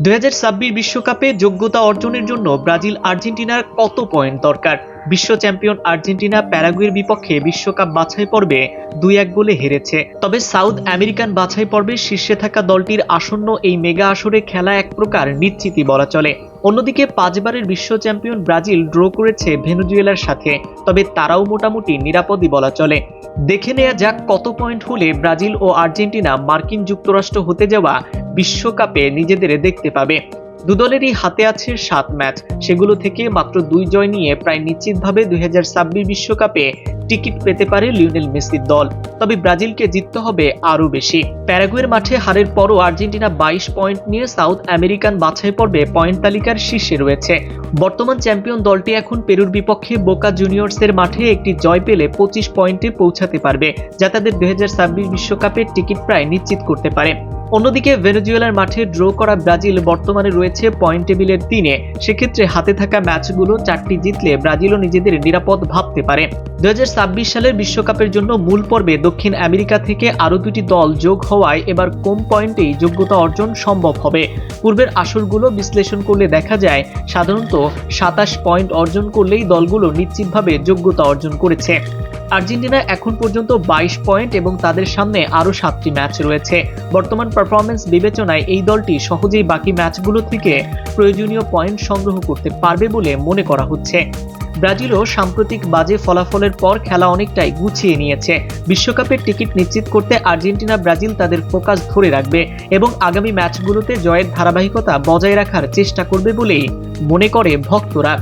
দুই বিশ্বকাপে যোগ্যতা অর্জনের জন্য ব্রাজিল আর্জেন্টিনার কত পয়েন্ট দরকার? বিশ্ব চ্যাম্পিয়ন আর্জেন্টিনা প্যারাগুয়ের বিপক্ষে বিশ্বকাপ বাছাই পর্বে দুই এক গোলে হেরেছে। তবে সাউথ আমেরিকান বাছাই পর্বে শীর্ষে থাকা দলটির আসন্ন এই মেগা আসরে খেলা এক প্রকার নিশ্চিতই বলা চলে। অন্যদিকে পাঁচবারের বিশ্ব চ্যাম্পিয়ন ব্রাজিল ড্র করেছে ভেনুজুয়েলার সাথে, তবে তারাও মোটামুটি নিরাপদই বলা চলে। দেখে নেওয়া যাক কত পয়েন্ট হলে ব্রাজিল ও আর্জেন্টিনা মার্কিন যুক্তরাষ্ট্র হতে যাওয়া বিশ্বকাপে নিজেদের দেখতে পাবে। দুদলেরই হাতে আছে সাত ম্যাচ। সেগুলো থেকে মাত্র দুই জয় নিয়ে প্রায় নিশ্চিতভাবে দুই বিশ্বকাপে টিকিট পেতে পারে লিওনেল মেসির দল। তবে ব্রাজিলকে জিততে হবে আরও বেশি। প্যারাগুয়ের মাঠে হারের পরও আর্জেন্টিনা বাইশ পয়েন্ট নিয়ে সাউথ আমেরিকান বাছাই পর্বে পয়েন্ট তালিকার শীর্ষে রয়েছে। বর্তমান চ্যাম্পিয়ন দলটি এখন পেরুর বিপক্ষে বোকা জুনিয়র্সের মাঠে একটি জয় পেলে পঁচিশ পয়েন্টে পৌঁছাতে পারবে, যা তাদের দুই বিশ্বকাপের টিকিট প্রায় নিশ্চিত করতে পারে। অন্যদিকে ভেনেজুয়েলার মাঠে ড্র করা ব্রাজিল বর্তমানে রয়েছে পয়েন্ট টেবিলের তিনে। সেক্ষেত্রে হাতে থাকা ম্যাচগুলো চারটি জিতলে ব্রাজিলও নিজেদের নিরাপদ ভাবতে পারে। দু হাজার ছাব্বিশ সালের বিশ্বকাপের জন্য মূল পর্বে দক্ষিণ আমেরিকা থেকে আরও দুটি দল যোগ হওয়ায় এবার কম পয়েন্টেই যোগ্যতা অর্জন সম্ভব হবে। পূর্বের আসরগুলো বিশ্লেষণ করলে দেখা যায়, সাধারণত সাতাশ পয়েন্ট অর্জন করলেই দলগুলো নিশ্চিতভাবে যোগ্যতা অর্জন করেছে। আর্জেন্টিনা এখন পর্যন্ত বাইশ পয়েন্ট এবং তাদের সামনে আরও সাতটি ম্যাচ রয়েছে। বর্তমান পারফরমেন্স বিবেচনায় এই দলটি সহজেই বাকি ম্যাচগুলো থেকে প্রয়োজনীয় পয়েন্ট সংগ্রহ করতে পারবে বলে মনে করা হচ্ছে। ব্রাজিলও সাম্প্রতিক বাজে ফলাফলের পর খেলা অনেকটাই গুছিয়ে নিয়েছে। বিশ্বকাপের টিকিট নিশ্চিত করতে আর্জেন্টিনা ব্রাজিল তাদের ফোকাস ধরে রাখবে এবং আগামী ম্যাচগুলোতে জয়ের ধারাবাহিকতা বজায় রাখার চেষ্টা করবে বলেই মনে করে ভক্তরা।